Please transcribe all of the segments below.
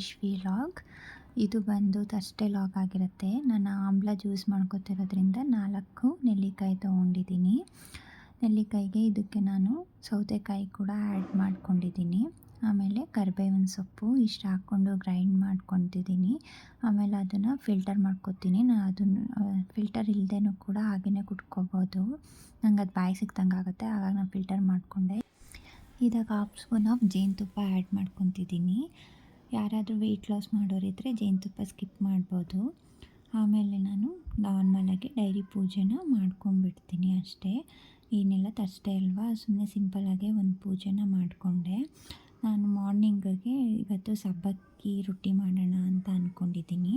Wish log ಇದು ಬಂದು ತಷ್ಟೇ log ಆಗಿರುತ್ತೆ. ನಾನು ಆಮ್ಲ ಜ್ಯೂಸ್ ಮಾಡ್ಕೊತಿರೋದ್ರಿಂದ ನಾಲ್ಕು ನೆಲ್ಲಿಕಾಯಿ ತೊಗೊಂಡಿದ್ದೀನಿ. ನೆಲ್ಲಿಕಾಯಿಗೆ ಇದಕ್ಕೆ ನಾನು ಸೌತೆಕಾಯಿ ಕೂಡ ಆ್ಯಡ್ ಮಾಡ್ಕೊಂಡಿದ್ದೀನಿ. ಆಮೇಲೆ ಕರಿಬೇವಿನ ಸೊಪ್ಪು ಇಷ್ಟು ಹಾಕ್ಕೊಂಡು ಗ್ರೈಂಡ್ ಮಾಡ್ಕೊತಿದ್ದೀನಿ. ಆಮೇಲೆ ಅದನ್ನು ಫಿಲ್ಟರ್ ಮಾಡ್ಕೊತೀನಿ. ನಾನು ಅದನ್ನು ಫಿಲ್ಟರ್ ಇಲ್ಲದೇನೂ ಕೂಡ ಹಾಗೆಯೇ ಕುಟ್ಕೋಬೋದು. ನಂಗೆ ಅದು ಬಾಯಿ ಸಿಕ್ತಂಗೆ ಆಗುತ್ತೆ. ಆವಾಗ ನಾನು ಫಿಲ್ಟರ್ ಮಾಡಿಕೊಂಡೆ. ಇದಾಗ ಹಾಫ್ ಸ್ಪೂನ್ ಆಫ್ ಜೇನುತುಪ್ಪ ಆ್ಯಡ್ ಮಾಡ್ಕೊತಿದ್ದೀನಿ. ಯಾರಾದರೂ ವೆಯ್ಟ್ ಲಾಸ್ ಮಾಡೋರಿದ್ದರೆ ಜೇನುತುಪ್ಪ ಸ್ಕಿಪ್ ಮಾಡ್ಬೋದು. ಆಮೇಲೆ ನಾನು ನಾರ್ಮಲಾಗಿ ಡೈರಿ ಪೂಜೆನ ಮಾಡ್ಕೊಂಡ್ಬಿಡ್ತೀನಿ ಅಷ್ಟೇ. ಏನೆಲ್ಲ ತರ್ಸ್ಡೇ ಅಲ್ವಾ? ಸುಮ್ಮನೆ ಸಿಂಪಲ್ಲಾಗೆ ಒಂದು ಪೂಜೆನ ಮಾಡಿಕೊಂಡೆ. ನಾನು ಮಾರ್ನಿಂಗಿಗೆ ಇವತ್ತು ಸಬ್ಬಕ್ಕಿ ರೊಟ್ಟಿ ಮಾಡೋಣ ಅಂತ ಅಂದ್ಕೊಂಡಿದ್ದೀನಿ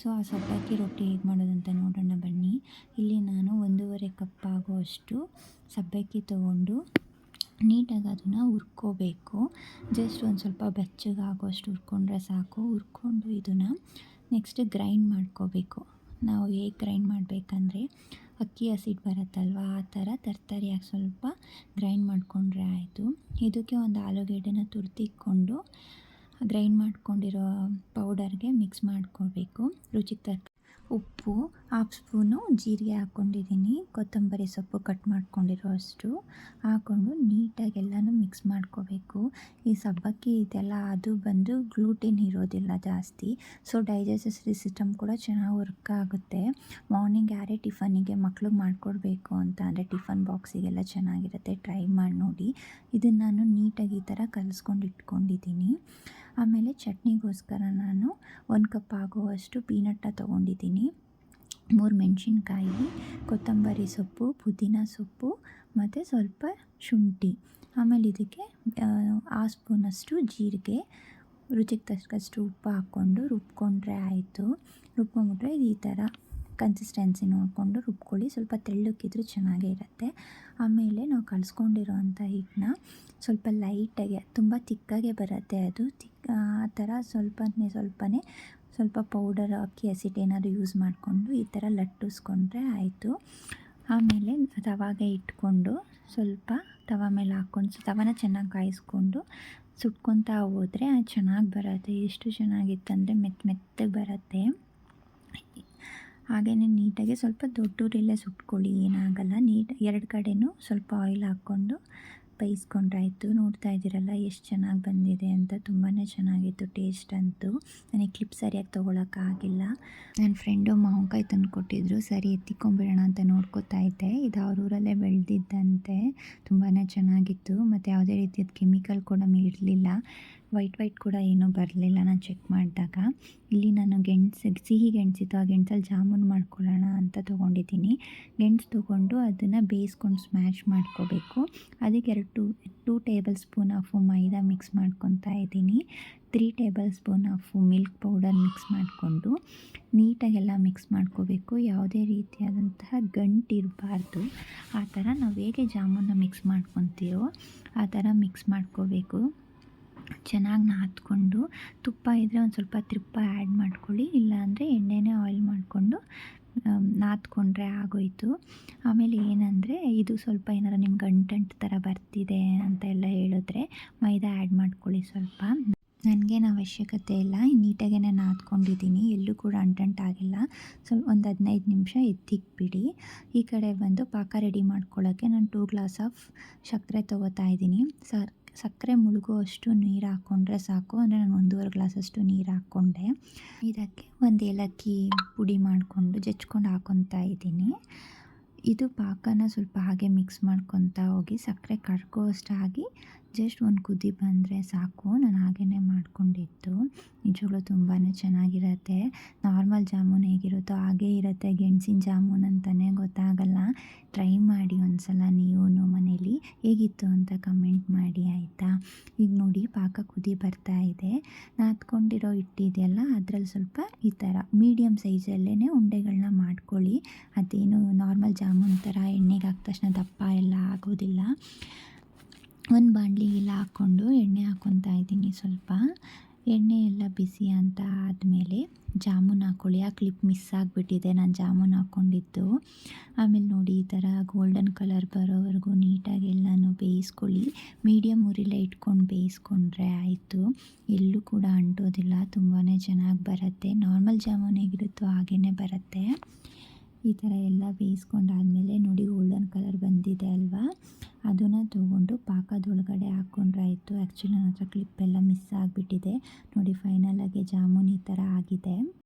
ಸೊ ಆ ಸಬ್ಬಕ್ಕಿ ರೊಟ್ಟಿ ಹೇಗೆ ಮಾಡೋದು ಅಂತ ನೋಡೋಣ ಬನ್ನಿ. ಇಲ್ಲಿ ನಾನು ಒಂದೂವರೆ ಕಪ್ ಆಗುವಷ್ಟು ಸಬ್ಬಕ್ಕಿ ತೊಗೊಂಡು ನೀಟಾಗಿ ಅದನ್ನು ಹುರ್ಕೋಬೇಕು. ಜಸ್ಟ್ ಒಂದು ಸ್ವಲ್ಪ ಬೆಚ್ಚಗಾಗುವಷ್ಟು ಹುರ್ಕೊಂಡ್ರೆ ಸಾಕು. ಹುರ್ಕೊಂಡು ಇದನ್ನು ನೆಕ್ಸ್ಟ್ ಗ್ರೈಂಡ್ ಮಾಡ್ಕೋಬೇಕು. ನಾವು ಹೇಗೆ ಗ್ರೈಂಡ್ ಮಾಡಬೇಕಂದ್ರೆ ಅಕ್ಕಿ ಹಸಿಟ್ಟು ಬರುತ್ತಲ್ವ, ಆ ಥರ ತರ್ತರಿಯಾಗಿ ಸ್ವಲ್ಪ ಗ್ರೈಂಡ್ ಮಾಡಿಕೊಂಡ್ರೆ ಆಯಿತು. ಇದಕ್ಕೆ ಒಂದು ಆಲೂಗೆಡ್ಡೆನ ತುರ್ದಿಕ್ಕೊಂಡು ಗ್ರೈಂಡ್ ಮಾಡ್ಕೊಂಡಿರೋ ಪೌಡರ್ಗೆ ಮಿಕ್ಸ್ ಮಾಡ್ಕೋಬೇಕು. ರುಚಿಗೆ ತಕ್ಕ ಉಪ್ಪು ಹಾಫ್ ಸ್ಪೂನು ಜೀರಿಗೆ ಹಾಕ್ಕೊಂಡಿದ್ದೀನಿ ಕೊತ್ತಂಬರಿ ಸೊಪ್ಪು ಕಟ್ ಮಾಡ್ಕೊಂಡಿರೋ ಅಷ್ಟು. ಹಾಕ್ಕೊಂಡು ನೀಟಾಗಿ ಎಲ್ಲನೂ ಮಿಕ್ಸ್ ಮಾಡ್ಕೋಬೇಕು. ಈ ಸಬ್ಬಕ್ಕಿ ಇದೆಲ್ಲ ಅದು ಬಂದು ಗ್ಲೂಟಿನ್ ಇರೋದಿಲ್ಲ ಜಾಸ್ತಿ. ಸೊ ಡೈಜೆಸ್ಟಿವ್ ಸಿಸ್ಟಮ್ ಕೂಡ ಚೆನ್ನಾಗಿ ವರ್ಕ್ ಆಗುತ್ತೆ. ಮಾರ್ನಿಂಗ್ ಯಾರೇ ಟಿಫನಿಗೆ ಮಕ್ಳಿಗೆ ಮಾಡಿಕೊಡ್ಬೇಕು ಅಂತ ಅಂದರೆ ಟಿಫನ್ ಬಾಕ್ಸಿಗೆಲ್ಲ ಚೆನ್ನಾಗಿರುತ್ತೆ. ಟ್ರೈ ಮಾಡಿ ನೋಡಿ. ಇದನ್ನು ನಾನು ನೀಟಾಗಿ ಈ ಥರ ಕಲಿಸ್ಕೊಂಡು ಇಟ್ಕೊಂಡಿದ್ದೀನಿ. ಆಮೇಲೆ ಚಟ್ನಿಗೋಸ್ಕರ ನಾನು ಒಂದು ಕಪ್ ಆಗುವಷ್ಟು ಪೀನಟ್ಟ ತೊಗೊಂಡಿದ್ದೀನಿ. ಮೂರು ಮೆಣಸಿನ್ಕಾಯಿ, ಕೊತ್ತಂಬರಿ ಸೊಪ್ಪು, ಪುದೀನ ಸೊಪ್ಪು ಮತ್ತು ಸ್ವಲ್ಪ ಶುಂಠಿ. ಆಮೇಲೆ ಇದಕ್ಕೆ, ಆ ಸ್ಪೂನಷ್ಟು ಜೀರಿಗೆ, ರುಚಿಗೆ ತಕ್ಕಷ್ಟು ಉಪ್ಪು ಹಾಕ್ಕೊಂಡು ರುಬ್ಕೊಂಡ್ರೆ ಆಯಿತು. ರುಬ್ಕೊಂಡ್ಬಿಟ್ರೆ ಇದು ಈ ಥರ ಕನ್ಸಿಸ್ಟೆನ್ಸಿ ನೋಡಿಕೊಂಡು ರುಬ್ಕೊಳ್ಳಿ. ಸ್ವಲ್ಪ ತೆಳ್ಳಕ್ಕಿದ್ರೂ ಚೆನ್ನಾಗೇ ಇರುತ್ತೆ ಆಮೇಲೆ ನಾವು ಕಲಿಸ್ಕೊಂಡಿರೋ ಅಂಥ ಹಿಟ್ಟನ್ನ ಸ್ವಲ್ಪ ಲೈಟಾಗಿ ತುಂಬ ತಿಕ್ಕಾಗೆ ಬರುತ್ತೆ ಅದು. ಆ ಥರ ಸ್ವಲ್ಪನೇ ಸ್ವಲ್ಪನೇ ಸ್ವಲ್ಪ ಪೌಡರ್ ಅಕ್ಕಿ ಹಸಿಟ್ಟು ಏನಾದರೂ ಯೂಸ್ ಮಾಡಿಕೊಂಡು ಈ ಥರ ಲಟ್ಟಿಸ್ಕೊಂಡ್ರೆ ಆಯಿತು. ಆಮೇಲೆ ತವಾಗೆ ಇಟ್ಕೊಂಡು ಸ್ವಲ್ಪ ತವ ಮೇಲೆ ಹಾಕ್ಕೊಂಡು ತವನ ಚೆನ್ನಾಗಿ ಕಾಯಿಸ್ಕೊಂಡು ಸುಟ್ಕೊತಾ ಹೋದರೆ ಚೆನ್ನಾಗಿ ಬರುತ್ತೆ. ಎಷ್ಟು ಚೆನ್ನಾಗಿತ್ತಂದರೆ ಮೆತ್ತ ಮೆತ್ತಗೆ ಬರುತ್ತೆ. ಹಾಗೆಯೇ ನೀಟಾಗಿ ಸ್ವಲ್ಪ ದೊಡ್ಡ ಉರಿಯಲ್ಲೇ ಸುಟ್ಕೊಳ್ಳಿ, ಏನಾಗಲ್ಲ. ನೀಟ್ ಎರಡು ಕಡೆಯೂ ಸ್ವಲ್ಪ ಆಯಿಲ್ ಹಾಕ್ಕೊಂಡು ಬೇಯಿಸ್ಕೊಂಡ್ರಾಯ್ತು ನೋಡ್ತಾ ಇದ್ದೀರಲ್ಲ, ಎಷ್ಟು ಚೆನ್ನಾಗಿ ಬಂದಿದೆ ಅಂತ. ತುಂಬಾ ಚೆನ್ನಾಗಿತ್ತು ಟೇಸ್ಟ್ ಅಂತೂ. ನನಗೆ ಕ್ಲಿಪ್ ಸರಿಯಾಗಿ ತೊಗೊಳಕ್ಕಾಗಿಲ್ಲ ನನ್ನ ಫ್ರೆಂಡು ಮಾವಿನಕಾಯಿ ತಂದು ಕೊಟ್ಟಿದ್ರು ಸರಿ ಎತ್ತಿಕೊಂಬಿಡೋಣ ಅಂತ ನೋಡ್ಕೋತಾ ಇದ್ದೆ. ಇದು ಅವ್ರ ಊರಲ್ಲೇ ಬೆಳೆದಿದ್ದಂತೆ. ತುಂಬಾ ಚೆನ್ನಾಗಿತ್ತು. ಮತ್ತು ಯಾವುದೇ ರೀತಿಯದ ಕೆಮಿಕಲ್ ಕೂಡ ಇರಲಿಲ್ಲ. ವೈಟ್ ವೈಟ್ ಕೂಡ ಏನೂ ಬರಲಿಲ್ಲ. ನಾನು ಚೆಕ್ ಮಾಡಿದಾಗ ಇಲ್ಲಿ ನಾನು ಗೆಣಸು ಸಿಹಿ ಗೆಣಸಿತ್ತು ಆ ಗೆಣಸಲ್ಲಿ ಜಾಮೂನ್ ಮಾಡ್ಕೊಳ್ಳೋಣ ಅಂತ ತೊಗೊಂಡಿದ್ದೀನಿ. ಗೆಣಸು ತೊಗೊಂಡು ಅದನ್ನು ಬೇಯಿಸ್ಕೊಂಡು ಸ್ಮ್ಯಾಶ್ ಮಾಡ್ಕೋಬೇಕು. ಅದಕ್ಕೆ ಎರಡು two two tablespoon of maida mix ಮಾಡ್ಕೊತಾ ಇದ್ದೀನಿ. Three tablespoon of milk powder mix ಮಾಡಿಕೊಂಡು ನೀಟಾಗೆಲ್ಲ ಮಿಕ್ಸ್ ಮಾಡ್ಕೋಬೇಕು. ಯಾವುದೇ ರೀತಿಯಾದಂತಹ ಗಂಟಿರಬಾರ್ದು ಆ ಥರ ನಾವು ಹೇಗೆ ಜಾಮೂನ ಮಿಕ್ಸ್ ಮಾಡ್ಕೊತೀವೋ ಆ ಥರ ಮಿಕ್ಸ್ ಮಾಡ್ಕೋಬೇಕು. ಚೆನ್ನಾಗಿ ನಾದ್ಕೊಂಡು ತುಪ್ಪ ಇದ್ದರೆ ಒಂದು ಸ್ವಲ್ಪ ತುಪ್ಪ ಆ್ಯಡ್ ಮಾಡ್ಕೊಳ್ಳಿ, ಇಲ್ಲಾಂದರೆ ಎಣ್ಣೆನೇ ಆಯಿಲ್ ಮಾಡಿಕೊಂಡು ನಾದ್ಕೊಂಡ್ರೆ ಆಗೋಯಿತು. ಆಮೇಲೆ ಏನಂದರೆ ಇದು ಸ್ವಲ್ಪ ಏನಾರು ನಿಮ್ಗೆ ಅಂಟಂಟು ಥರ ಬರ್ತಿದೆ ಅಂತ ಎಲ್ಲ ಹೇಳಿದ್ರೆ ಮೈದಾ ಆ್ಯಡ್ ಮಾಡ್ಕೊಳ್ಳಿ ಸ್ವಲ್ಪ. ನನಗೇನು ಅವಶ್ಯಕತೆ ಇಲ್ಲ ನೀಟಾಗೇ ನಾದ್ಕೊಂಡಿದ್ದೀನಿ, ಎಲ್ಲೂ ಕೂಡ ಅಂಟಂಟಾಗಿಲ್ಲ ಸ್ವಲ್ಪ ಒಂದು ಹದಿನೈದು ನಿಮಿಷ ಎತ್ತಿಕ್ಬಿಡಿ. ಈ ಕಡೆ ಬಂದು ಪಾಕ ರೆಡಿ ಮಾಡ್ಕೊಳ್ಳೋಕ್ಕೆ ನಾನು ಟೂ ಗ್ಲಾಸ್ ಆಫ್ ಸಕ್ಕರೆ ತೊಗೋತಾ ಇದ್ದೀನಿ. ಸರ್ ಸಕ್ಕರೆ ಮುಳುಗುವಷ್ಟು ನೀರು ಹಾಕ್ಕೊಂಡ್ರೆ ಸಾಕು. ಅಂದರೆ ನಾನು ಒಂದೂವರೆ ಗ್ಲಾಸಷ್ಟು ನೀರು ಹಾಕ್ಕೊಂಡೆ ಇದಕ್ಕೆ ಒಂದು ಏಲಕ್ಕಿ ಪುಡಿ ಮಾಡಿಕೊಂಡು ಜಚ್ಕೊಂಡು ಹಾಕ್ಕೊತಾ ಇದ್ದೀನಿ. ಇದು ಪಾಕನ ಸ್ವಲ್ಪ ಹಾಗೆ ಮಿಕ್ಸ್ ಮಾಡ್ಕೊತಾ ಹೋಗಿ ಸಕ್ಕರೆ ಕರ್ಗೋವಷ್ಟಾಗಿ ಜಸ್ಟ್ ಒಂದು ಕುದಿ ಬಂದರೆ ಸಾಕು. ನಾನು ಹಾಗೇ ಮಾಡ್ಕೊಂಡಿದ್ದು. ನಿಜವಾಗ್ಲೂ ತುಂಬಾ ಚೆನ್ನಾಗಿರತ್ತೆ. ನಾರ್ಮಲ್ ಜಾಮೂನ್ ಹೇಗಿರುತ್ತೋ ಹಾಗೇ ಇರುತ್ತೆ. ಗೆಣಸಿನ ಜಾಮೂನ್ ಅಂತಲೇ ಗೊತ್ತಾಗಲ್ಲ. ಟ್ರೈ ಮಾಡಿ ಒಂದು ಸಲ ನೀವು ಮನೇಲಿ. ಹೇಗಿತ್ತು ಅಂತ ಕಮೆಂಟ್ ಮಾಡಿ, ಆಯಿತಾ? ಈಗ ನೋಡಿ, ಪಾಕ ಕುದಿ ಬರ್ತಾ ಇದೆ. ನಾದ್ಕೊಂಡಿರೋ ಹಿಟ್ಟಿದೆಯಲ್ಲ ಅದರಲ್ಲಿ ಸ್ವಲ್ಪ ಈ ಥರ. ಮೀಡಿಯಮ್ ಸೈಜಲ್ಲೇ ಉಂಡೆಗಳನ್ನ ಮಾಡ್ಕೊಳ್ಳಿ. ಅದೇನು ನಾರ್ಮಲ್ ಜಾಮೂನ್ ಥರ ಎಣ್ಣೆಗೆ ಹಾಕಿದ ತಕ್ಷಣ ದಪ್ಪ ಎಲ್ಲ ಆಗೋದಿಲ್ಲ. ಒಂದು ಬಾಣಲಿಗೆಲ್ಲ ಹಾಕ್ಕೊಂಡು ಎಣ್ಣೆ ಹಾಕ್ಕೊತಾ ಇದ್ದೀನಿ ಸ್ವಲ್ಪ. ಎಣ್ಣೆ ಎಲ್ಲ ಬಿಸಿ ಅಂತ ಆದಮೇಲೆ ಜಾಮೂನ್ ಹಾಕ್ಕೊಳ್ಳಿ ಆ ಕ್ಲಿಪ್ ಮಿಸ್ ಆಗಿಬಿಟ್ಟಿದೆ. ನಾನು ಜಾಮೂನ್ ಹಾಕ್ಕೊಂಡಿದ್ದು ಆಮೇಲೆ ನೋಡಿ ಈ ಥರ ಗೋಲ್ಡನ್ ಕಲರ್ ಬರೋವರೆಗೂ ನೀಟಾಗಿ ಎಲ್ಲನೂ ಬೇಯಿಸ್ಕೊಳ್ಳಿ. ಮೀಡಿಯಮ್ ಉರಿಲೇ ಇಟ್ಕೊಂಡು ಬೇಯಿಸ್ಕೊಂಡ್ರೆ ಆಯಿತು. ಎಲ್ಲೂ ಕೂಡ ಅಂಟೋದಿಲ್ಲ. ತುಂಬಾ ಚೆನ್ನಾಗಿ ಬರುತ್ತೆ. ನಾರ್ಮಲ್ ಜಾಮೂನ್ ಹೇಗಿರುತ್ತೋ ಹಾಗೇ ಬರುತ್ತೆ. ಈ ಥರ ಎಲ್ಲ ಬೇಯಿಸ್ಕೊಂಡಾದಮೇಲೆ ನೋಡಿ ಗೋಲ್ಡನ್ ಕಲರ್ ಬಂದಿದೆ ಅಲ್ವಾ ಅದನ್ನು ತೊಗೊಂಡು ಪಾಕದೊಳಗಡೆ ಹಾಕ್ಕೊಂಡ್ರೆ ಆಯಿತು ಆ್ಯಕ್ಚುಲಿ ನನ್ನ ಹತ್ರ ಕ್ಲಿಪ್ಪೆಲ್ಲ ಮಿಸ್ ಆಗಿಬಿಟ್ಟಿದೆ. ನೋಡಿ ಫೈನಲಾಗಿ ಜಾಮೂನ್ ಈ ಥರ ಆಗಿದೆ.